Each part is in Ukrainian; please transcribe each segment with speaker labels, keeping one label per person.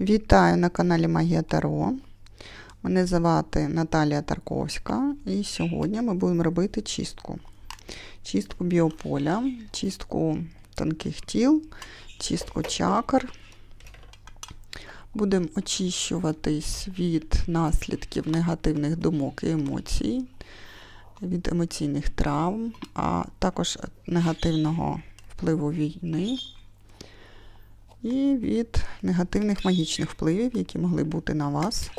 Speaker 1: Вітаю на каналі Магія Таро. Мене звати Наталія Тарковська, і сьогодні ми будемо робити чистку. Чистку біополя, чистку тонких тіл, чистку чакр. Будемо очищуватись від наслідків негативних думок і емоцій, від емоційних травм, а також негативного впливу війни і від негативних магічних впливів, які могли бути на вас,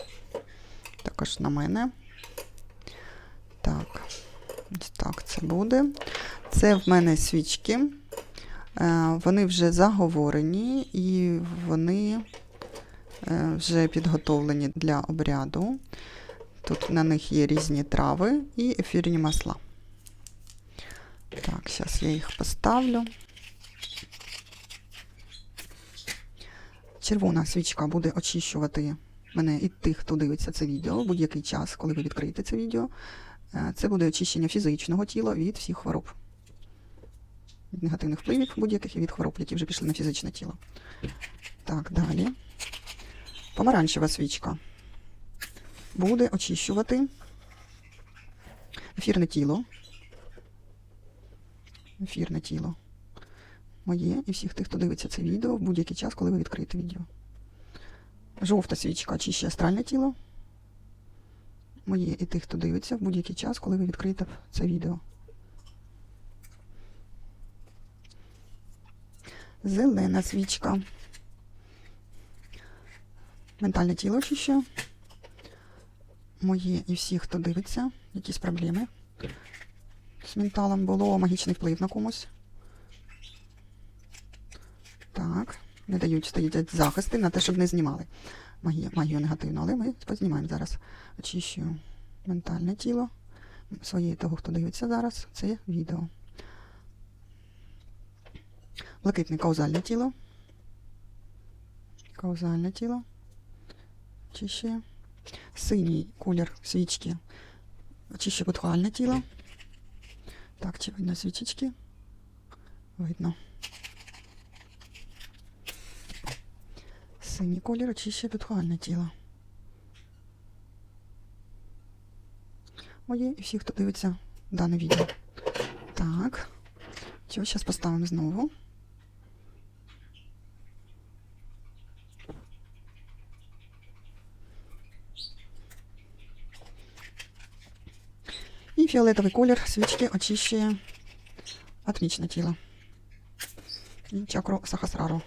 Speaker 1: також на мене. Так, ось так це буде. Це в мене свічки. Е, Вони вже заговорені і вони е, вже підготовлені для обряду. Тут на них є різні трави і ефірні масла. Так, зараз я їх поставлю. Червона свічка буде очищувати мене і тих, хто дивиться це відео будь-який час, коли ви відкриєте це відео. Е, Це буде очищення фізичного тіла від всіх хвороб. Від негативних впливів будь-яких і від хвороб, які вже пішли на фізичне тіло. Так, далі. Помаранчева свічка буде очищувати ефірне тіло. Ефірне тіло моє і всіх тих, хто дивиться це відео в будь-який час, коли ви відкриєте відео. Жовта свічка очищує астральне тіло. Моє і тих, хто дивиться в будь-який час, коли ви відкриєте це відео. Зелена свічка. Ментальне тіло очищує. Моє і всіх, хто дивиться, якісь проблеми з менталом було магічний вплив на комусь. Так, не дають стоять захисти на те, щоб не знімали магію, магію негативну, але ми познімаємо зараз. Очищую ментальне тіло своє того, хто дивиться зараз, це відео. Блакитне каузальне тіло. Каузальне тіло. Очищує. Синій колір свічки. Очищує будхуальне тіло. Так, чи видно свічечки? Видно. Синій колір очищує підхвальне тіло. Моє і всі, хто дивиться дане відео. Так. Цього зараз поставимо знову. І фіолетовий колір свічки очищує атмічне тіло. І чакру Сахасрару.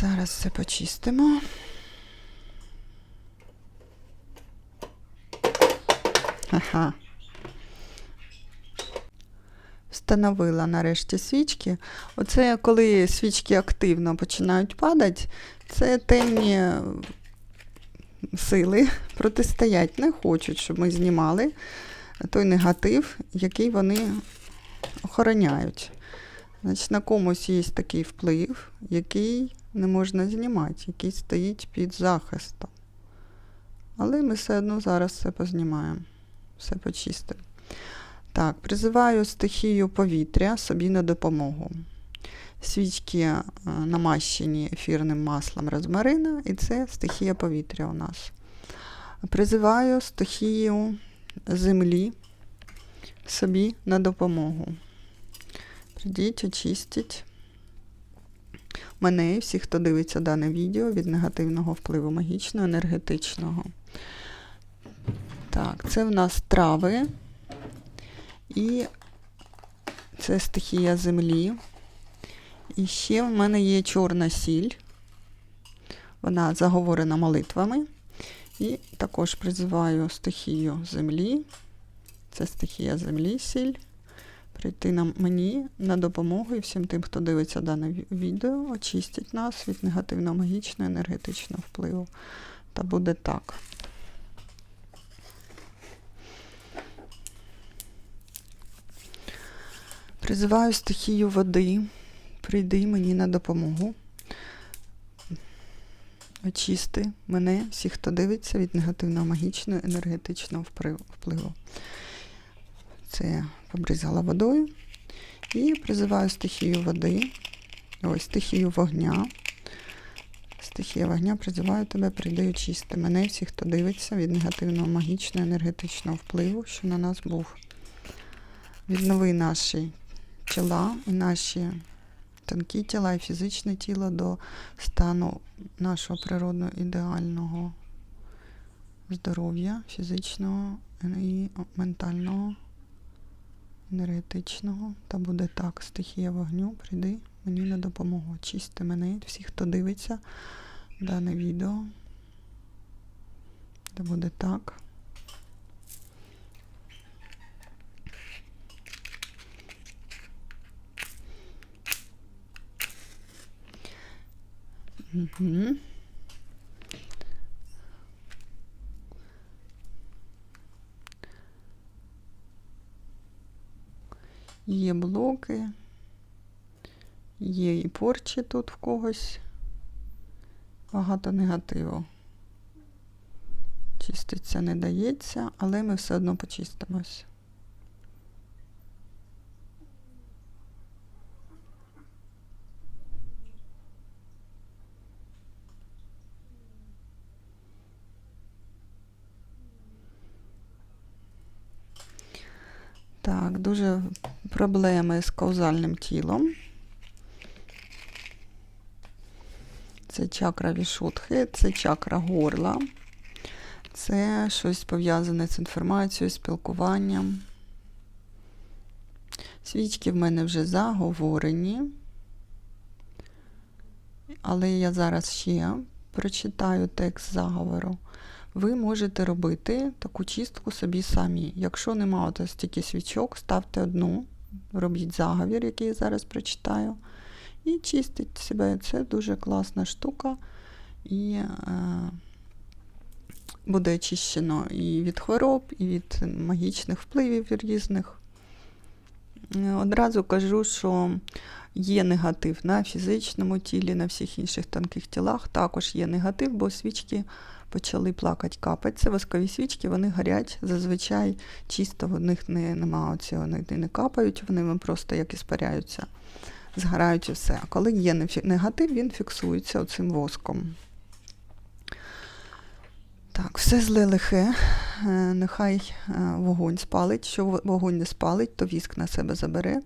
Speaker 1: Зараз все почистимо. Ага. Встановила нарешті свічки. Оце коли свічки активно починають падати, це темні сили протистоять, не хочуть, щоб ми знімали той негатив, який вони охороняють. Значить, на комусь є такий вплив, який не можна знімати, який стоїть під захистом. Але ми все одно зараз все познімаємо, все почистимо. Так, призиваю стихію повітря собі на допомогу. Свічки е, намащені ефірним маслом розмарина, і це стихія повітря у нас. Призиваю стихію землі собі на допомогу. Придіть, очистіть мене і всіх, хто дивиться дане відео від негативного впливу магічного, енергетичного. Так, це в нас трави. І це стихія землі. І ще в мене є чорна сіль. Вона заговорена молитвами. І також призиваю стихію землі. Це стихія землі, сіль. Прийти на мені на допомогу і всім тим, хто дивиться дане відео, очистить нас від негативного магічного енергетичного впливу. Та буде так. Призиваю стихію води. Прийди мені на допомогу. Очисти мене, всіх, хто дивиться від негативного магічного енергетичного впливу. Це я побризала водою. І призиваю стихію води. Ось стихію вогня. Стихія вогня призиваю тебе, прийди очисти мене, всіх, хто дивиться від негативного магічного енергетичного впливу, що на нас був. Віднови наші тіла і наші тонкі тіла і фізичне тіло до стану нашого природного ідеального здоров'я, фізичного і ментального, енергетичного. Та буде так, стихія вогню, прийди мені на допомогу. Очисти мене, всіх, хто дивиться дане відео. Та буде так. Угу. Є блоки, є і порчі тут в когось. Багато негативу. Чиститься не дається, але ми все одно почистимось. Так, дуже проблеми з каузальним тілом. Це чакра вішутхи, це чакра горла. Це щось пов'язане з інформацією, спілкуванням. Свічки в мене вже заговорені. Але я зараз ще прочитаю текст заговору. Ви можете робити таку чистку собі самі. Якщо немає от стільки свічок, ставте одну, робіть заговір, який я зараз прочитаю, і чистить себе. Це дуже класна штука. І е, буде очищено і від хвороб, і від магічних впливів різних. Одразу кажу, що є негатив на фізичному тілі, на всіх інших тонких тілах. Також є негатив, бо свічки почали плакати, капати. Це воскові свічки, вони горять. Зазвичай чисто в них не, немає цього, вони не капають, вони просто як іспаряються, згорають і все. А коли є негатив, він фіксується оцим воском. Так, все зле лихе. Е, Нехай е, вогонь спалить. Що вогонь не спалить, то віск на себе забере.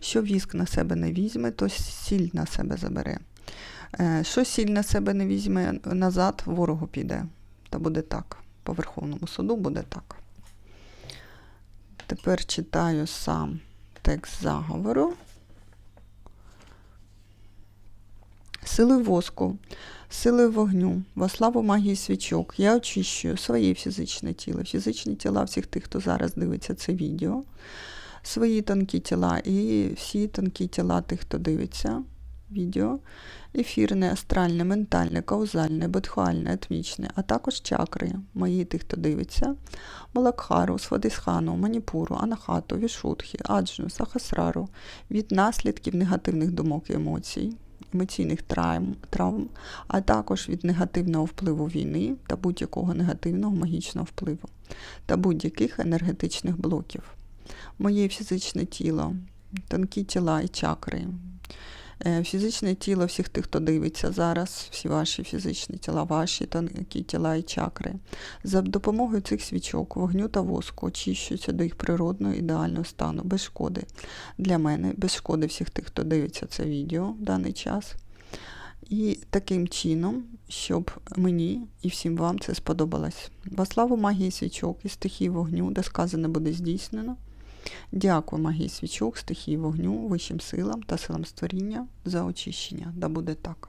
Speaker 1: Що віск на себе не візьме, то сіль на себе забере. Е, Що сіль на себе не візьме, назад ворогу піде. Та буде так. По Верховному суду буде так. Тепер читаю сам текст заговору. Сили воску, сили вогню, во славу магії свічок. Я очищую своє фізичне тіло, фізичні тіла всіх тих, хто зараз дивиться це відео, свої тонкі тіла і всі тонкі тіла тих, хто дивиться відео, ефірне, астральне, ментальне, каузальне, бодхуальне, атмічне, а також чакри, мої тих, хто дивиться, Малакхару, Свадисхану, Маніпуру, Анахату, Вішутхи, Аджну, Сахасрару. Від наслідків негативних думок і емоцій, емоційних травм, травм, а також від негативного впливу війни та будь-якого негативного магічного впливу та будь-яких енергетичних блоків. Моє фізичне тіло, тонкі тіла і чакри, Фізичне тіло всіх тих, хто дивиться зараз, всі ваші фізичні тіла, ваші тонкі тіла і чакри. За допомогою цих свічок, вогню та воску очищуються до їх природного ідеального стану, без шкоди для мене, без шкоди всіх тих, хто дивиться це відео в даний час. І таким чином, щоб мені і всім вам це сподобалось. Во славу магії свічок і стихії вогню, де сказане буде здійснено. Дякую магії свічок, стихії вогню, вищим силам та силам створіння за очищення. Да буде так.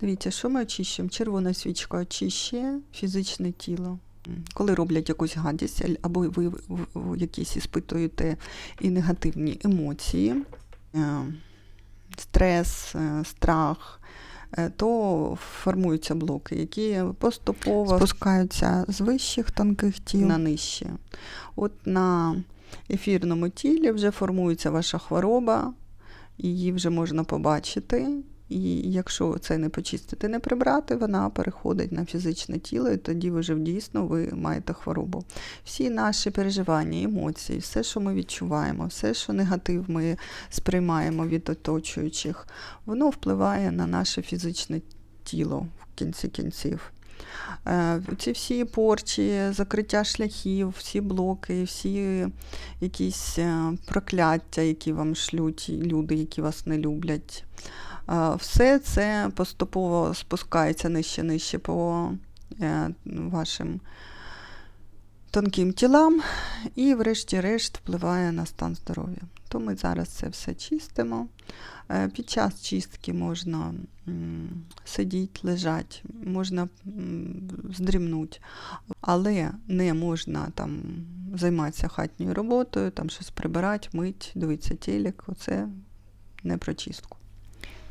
Speaker 1: Дивіться, що ми очищуємо? Червона свічка очищує фізичне тіло. Коли роблять якусь гадість, або ви якісь іспитуєте і негативні емоції, е, стрес, е, страх, е, то формуються блоки, які поступово спускаються з вищих тонких тіл на нижчі. От на ефірному тілі вже формується ваша хвороба, її вже можна побачити. І якщо це не почистити, не прибрати, вона переходить на фізичне тіло, і тоді ви вже дійсно ви маєте хворобу. Всі наші переживання, емоції, все, що ми відчуваємо, все, що негатив ми сприймаємо від оточуючих, воно впливає на наше фізичне тіло в кінці кінців. Е, Ці всі порчі, закриття шляхів, всі блоки, всі якісь е, прокляття, які вам шлють люди, які вас не люблять. Все це поступово спускається нижче нижче по е, вашим тонким тілам і, врешті-решт, впливає на стан здоров'я. То ми зараз це все чистимо. Е, Під час чистки можна сидіти, лежати, можна здрімнути, але не можна там займатися хатньою роботою, там щось прибирати, мить, дивитися телек. Оце не про чистку.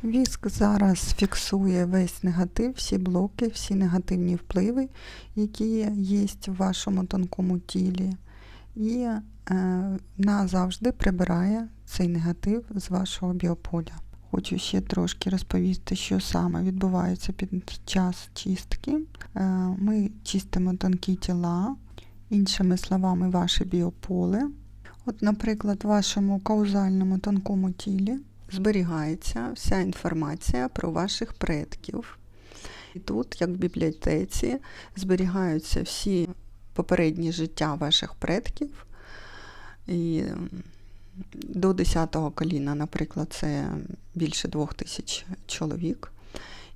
Speaker 1: Віск зараз фіксує весь негатив, всі блоки, всі негативні впливи, які є в вашому тонкому тілі, і е, назавжди прибирає цей негатив з вашого біополя. Хочу ще трошки розповісти, що саме відбувається під час чистки. Е, Ми чистимо тонкі тіла, іншими словами, ваше біополе. От, наприклад, в вашому каузальному тонкому тілі зберігається вся інформація про ваших предків. І тут, як в бібліотеці, зберігаються всі попередні життя ваших предків. І до 10-го коліна, наприклад, це більше двох тисяч чоловік.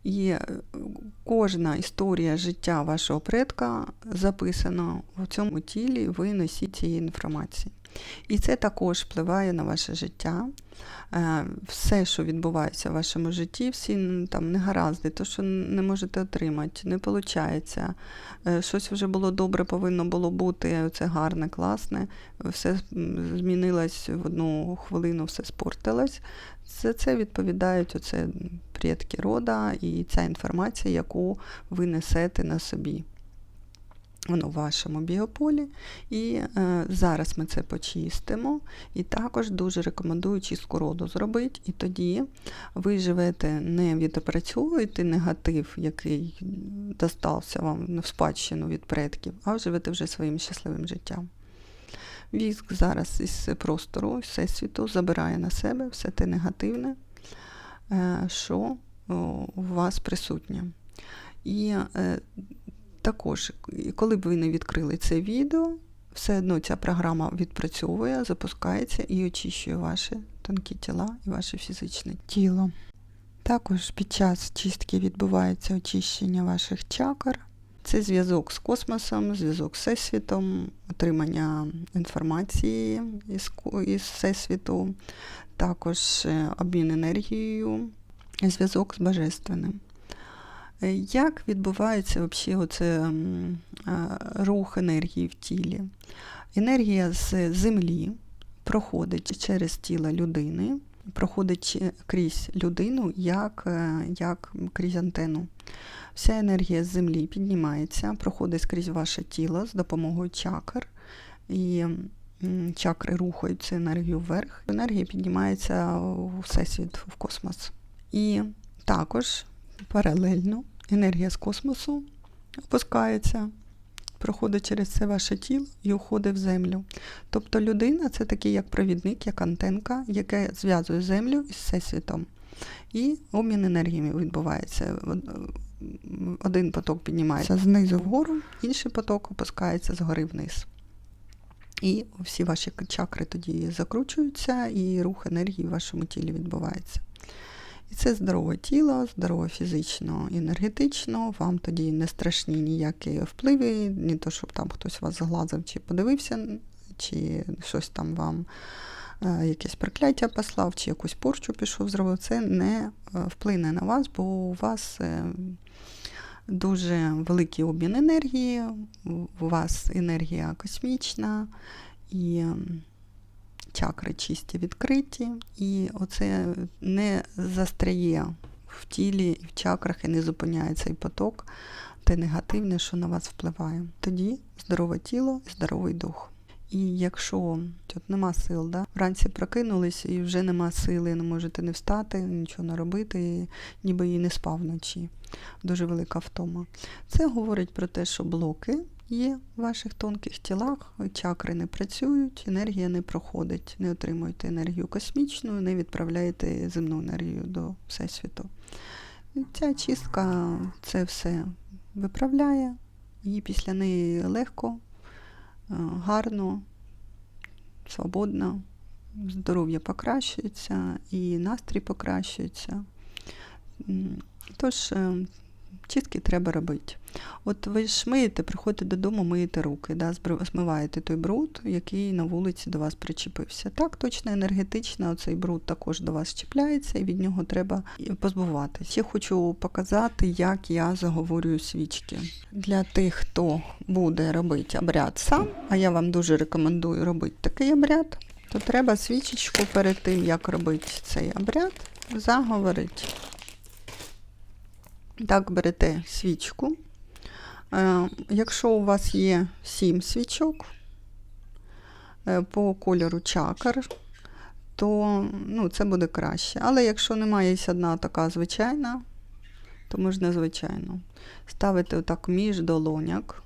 Speaker 1: І е, кожна історія життя вашого предка записана в цьому тілі, ви носіть цієї інформації. І це також впливає на ваше життя. Е, Все, що відбувається в вашому житті, всі там негаразди, то, що не можете отримати, не виходить. Щось вже було добре, повинно було бути, це гарне, класне, все змінилось в одну хвилину, все спортилось. За це відповідають оце предки рода і ця інформація, яку ви несете на собі. Воно в вашому біополі. І е, зараз ми це почистимо. І також дуже рекомендую чистку роду зробити. І тоді ви живете, не відопрацьовуєте негатив, який достався вам в спадщину від предків, а живете вже своїм щасливим життям. Віск зараз із простору, всесвіту забирає на себе все те негативне, що у вас присутнє. І е, також, коли б ви не відкрили це відео, все одно ця програма відпрацьовує, запускається і очищує ваші тонкі тіла і ваше фізичне тіло. Також під час чистки відбувається очищення ваших чакр. Це зв'язок з космосом, зв'язок з Всесвітом, отримання інформації із, із Всесвіту, також е, обмін енергією, зв'язок з Божественним. Як відбувається оце, рух енергії в тілі? Енергія з землі проходить через тіло людини, проходить крізь людину, як, е, як крізь антенну. Вся енергія з землі піднімається, проходить скрізь ваше тіло з допомогою чакр. І чакри рухають цю енергію вверх. Енергія піднімається у всесвіт, в космос. І також паралельно енергія з космосу опускається, проходить через це ваше тіло і уходить в землю. Тобто людина це такий як провідник, як антенка, яка зв'язує землю із всесвітом. І обмін енергіями відбувається. Один поток піднімається знизу вгору, інший поток опускається згори вниз. І всі ваші чакри тоді закручуються, і рух енергії в вашому тілі відбувається. І це здорове тіло, здорове фізично енергетично, вам тоді не страшні ніякі впливи, не то, щоб там хтось вас зглазив чи подивився, чи щось там вам е, якесь прокляття послав, чи якусь порчу пішов, зробив. Це не е, вплине на вас, бо у вас е, дуже великий обмін енергії, у вас енергія космічна. і чакри чисті відкриті, і оце не застряє в тілі і в чакрах і не зупиняє цей поток, те негативне, що на вас впливає. Тоді здорове тіло і здоровий дух. І якщо тут нема сил, да? вранці прокинулись і вже нема сили, не можете не встати, нічого не робити, ніби і не спав вночі. Дуже велика втома. Це говорить про те, що блоки є в ваших тонких тілах, чакри не працюють, енергія не проходить, не отримуєте енергію космічну, не відправляєте земну енергію до Всесвіту. Ця чистка це все виправляє, і після неї легко, е, гарно, свободно, здоров'я покращується і настрій покращується. Тож, е, чистки треба робити. От ви ж миєте, приходите додому, миєте руки, да, змиваєте той бруд, який на вулиці до вас причепився. Так, точно енергетично оцей бруд також до вас чіпляється, і від нього треба позбуватися. Ще хочу показати, як я заговорюю свічки. Для тих, хто буде робити обряд сам, а я вам дуже рекомендую робити такий обряд, то треба свічечку перед тим, як робити цей обряд, заговорити. Так, берете свічку. Е, Якщо у вас є 7 свічок е, по кольору чакр, то ну, це буде краще. Але якщо немає одна така звичайна, то можна звичайно. Ставити отак між долоняк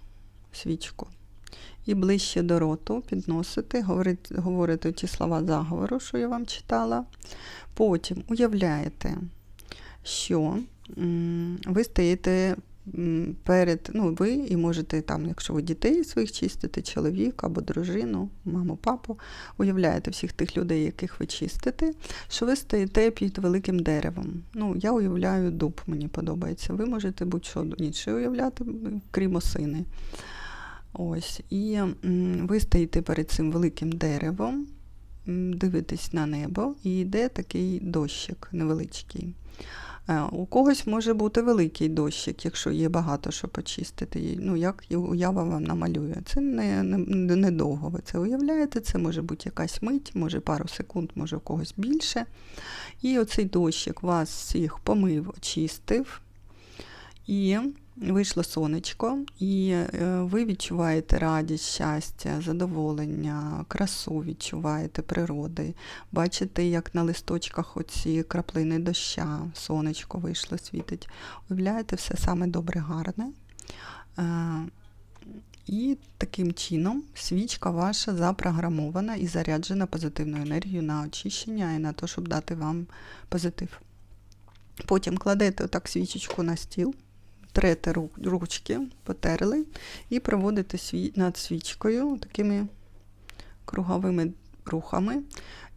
Speaker 1: свічку. І ближче до роту підносити, говорити, говорити ті слова заговору, що я вам читала. Потім уявляєте, що ви стоїте перед, ну, ви і можете там, якщо ви дітей своїх чистите, чоловік або дружину, маму, папу, уявляєте всіх тих людей, яких ви чистите, що ви стоїте під великим деревом. Ну, я уявляю дуб, мені подобається. Ви можете будь-що інше уявляти, крім осини. Ось, і ви стоїте перед цим великим деревом, дивитесь на небо, і йде такий дощик невеличкий. Е, У когось може бути великий дощик, якщо є багато що почистити. Ну, як уява вам намалює. Це недовго не, не ви це уявляєте, це може бути якась мить, може пару секунд, може у когось більше. І оцей дощик вас всіх помив, очистив. І вийшло сонечко, і е, ви відчуваєте радість, щастя, задоволення, красу відчуваєте природи. Бачите, як на листочках оці краплини доща, сонечко вийшло, світить. Уявляєте все саме добре, гарне. Е, І таким чином свічка ваша запрограмована і заряджена позитивною енергією на очищення і на те, щоб дати вам позитив. Потім кладете отак свічечку на стіл, трете ручки, потерли, і проводите над свічкою такими круговими рухами.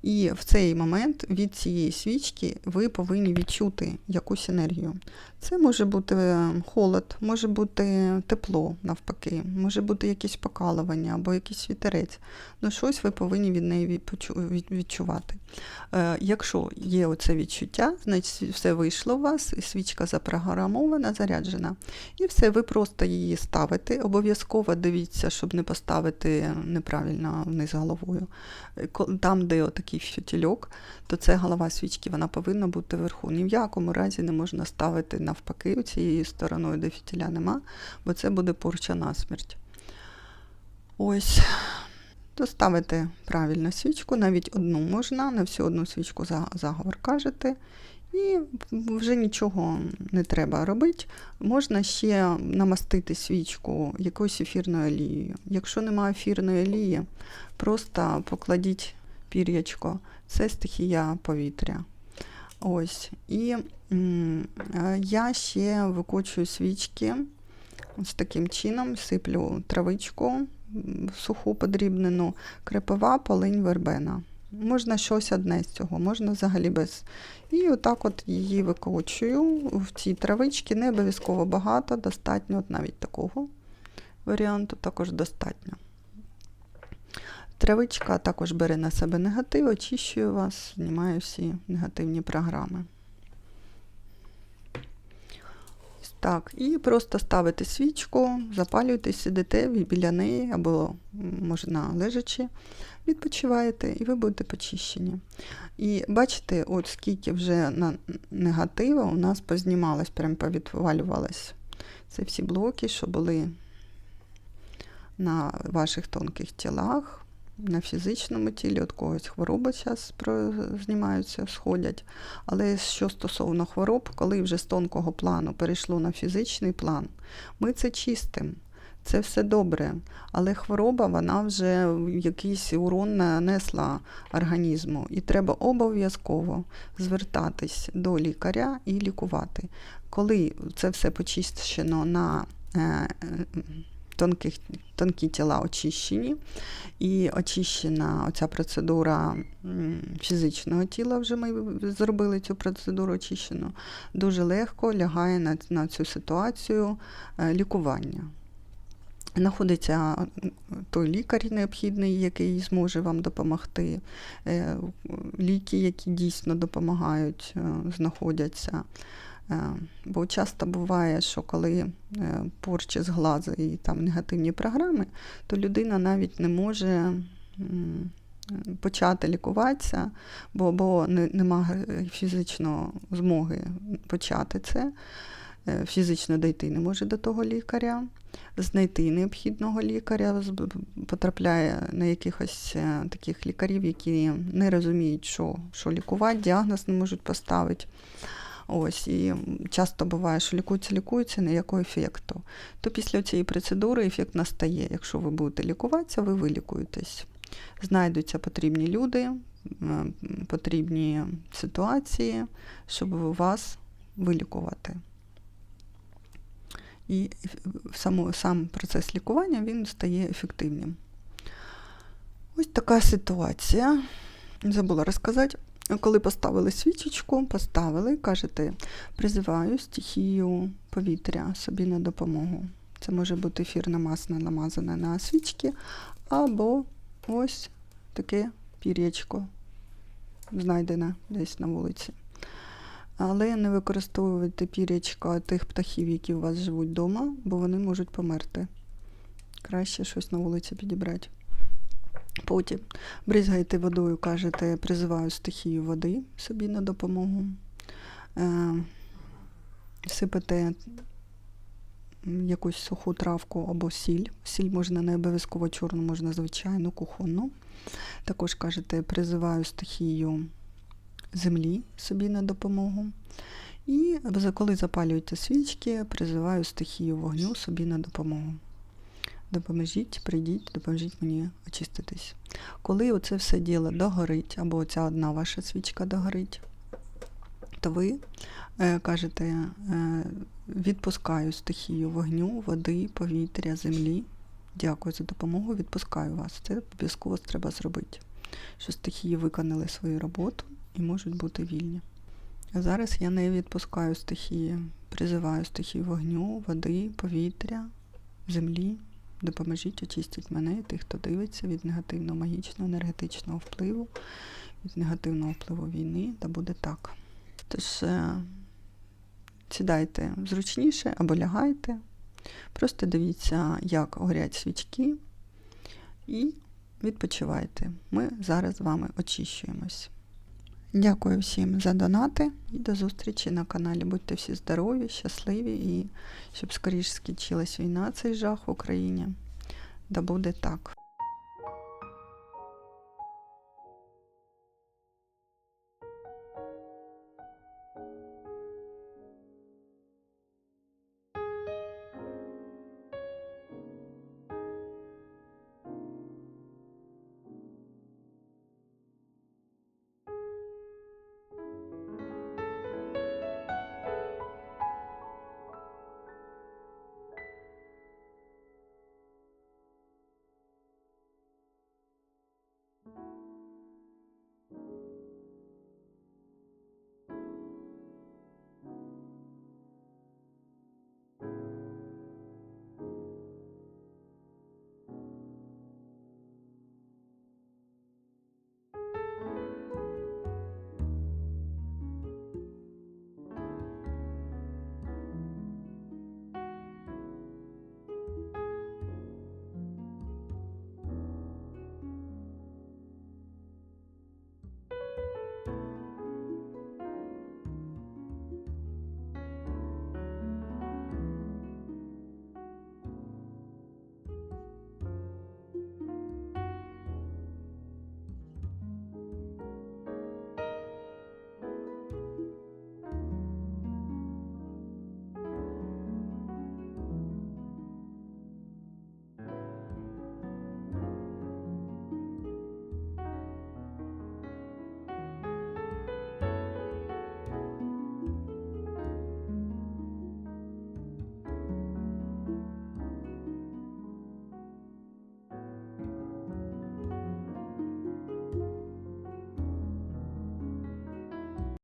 Speaker 1: І в цей момент від цієї свічки ви повинні відчути якусь енергію. Це може бути е, холод, може бути тепло навпаки, може бути якесь покалування або якийсь вітерець. Ну, щось ви повинні від неї відчувати. Е, Якщо є оце відчуття, значить все вийшло у вас, і свічка запрограмована, заряджена. І все, ви просто її ставите. Обов'язково дивіться, щоб не поставити неправильно вниз головою. Е, Там, де отакий фютільок, то це голова свічки, вона повинна бути вверху. Ні в якому разі не можна ставити навпаки цією стороною, де фітіля нема, бо це буде порча насмерть. Ось. То ставите правильно свічку, навіть одну можна, на всю одну свічку заговор кажете. І вже нічого не треба робити. Можна ще намастити свічку якоюсь ефірною олією. Якщо немає ефірної олії, просто покладіть пір'ячко. Це стихія повітря. Ось. І е, я ще викочую свічки ось таким чином, сиплю травичку суху подрібнену, крепова, полинь, вербена. Можна щось одне з цього, можна взагалі без. І отак от її викочую в ці травички, не обов'язково багато, достатньо, от навіть такого варіанту також достатньо. Травичка також бере на себе негатив, очищує вас, знімає всі негативні програми. Так, і просто ставите свічку, запалюєте, сидите біля неї або можна лежачи, відпочиваєте, і ви будете почищені. І бачите, от скільки вже на негатива у нас познімалось, прям повідвалювалось. Це всі блоки, що були на ваших тонких тілах, на фізичному тілі, от когось хвороби зараз знімаються, сходять. Але що стосовно хвороб, коли вже з тонкого плану перейшло на фізичний план, ми це чистимо. Це все добре, але хвороба вона вже якийсь урон нанесла організму, і треба обов'язково звертатись до лікаря і лікувати. Коли це все почищено на е, тонких, тонкі тіла очищені, і очищена оця процедура фізичного тіла, вже ми зробили цю процедуру очищену, дуже легко лягає на, на цю ситуацію е, лікування. Знаходиться той лікар необхідний, який зможе вам допомогти. Е, ліки, які дійсно допомагають, е, знаходяться. Е, бо часто буває, що коли порчі з глазу і там негативні програми, то людина навіть не може почати лікуватися, бо, бо немає фізичної змоги почати це. Фізично дійти не може до того лікаря, знайти необхідного лікаря, потрапляє на якихось таких лікарів, які не розуміють, що що лікувати, діагноз не можуть поставити. Ось, І часто буває, що лікується, лікується, ніякого ефекту. То після цієї процедури ефект настає. Якщо ви будете лікуватися, ви вилікуєтесь. Знайдуться потрібні люди, потрібні ситуації, щоб вас вилікувати. І сам, сам процес лікування він стає ефективним. Ось така ситуація. Забула розказати. Коли поставили свічечку, поставили, кажете, призиваю стихію повітря собі на допомогу. Це може бути ефірне масло намазане на свічки, або ось таке пір'ячко, знайдене десь на вулиці. Але не використовуйте пірячка тих птахів, які у вас живуть вдома, бо вони можуть померти. Краще щось на вулиці підібрати. Потім бризгаєте водою, кажете, призиваю стихію води собі на допомогу. Е, Сипете якусь суху травку або сіль. Сіль можна не обов'язково чорну, можна звичайну, кухонну. Також кажете, призиваю стихію землі собі на допомогу. І коли запалюєте свічки, призиваю стихію вогню собі на допомогу. Допоможіть, прийдіть, допоможіть мені очиститись. Коли оце все діло догорить, або оця одна ваша свічка догорить, то ви е, кажете, е, відпускаю стихію вогню, води, повітря, землі. Дякую за допомогу, відпускаю вас. Це обов'язково треба зробити. Що стихії виконали свою роботу і можуть бути вільні. А зараз я не відпускаю стихії, призиваю стихії вогню, води, повітря, землі. Допоможіть очистити мене і тих, хто дивиться від негативного магічного, енергетичного впливу, від негативного впливу війни, та буде так. Тож е, сідайте зручніше або лягайте, просто дивіться, як горять свічки, і відпочивайте. Ми зараз з вами очищуємось. Дякую всім за донати і до зустрічі на каналі. Будьте всі здорові, щасливі і щоб скоріше скінчилась війна, цей жах в Україні. Да буде так.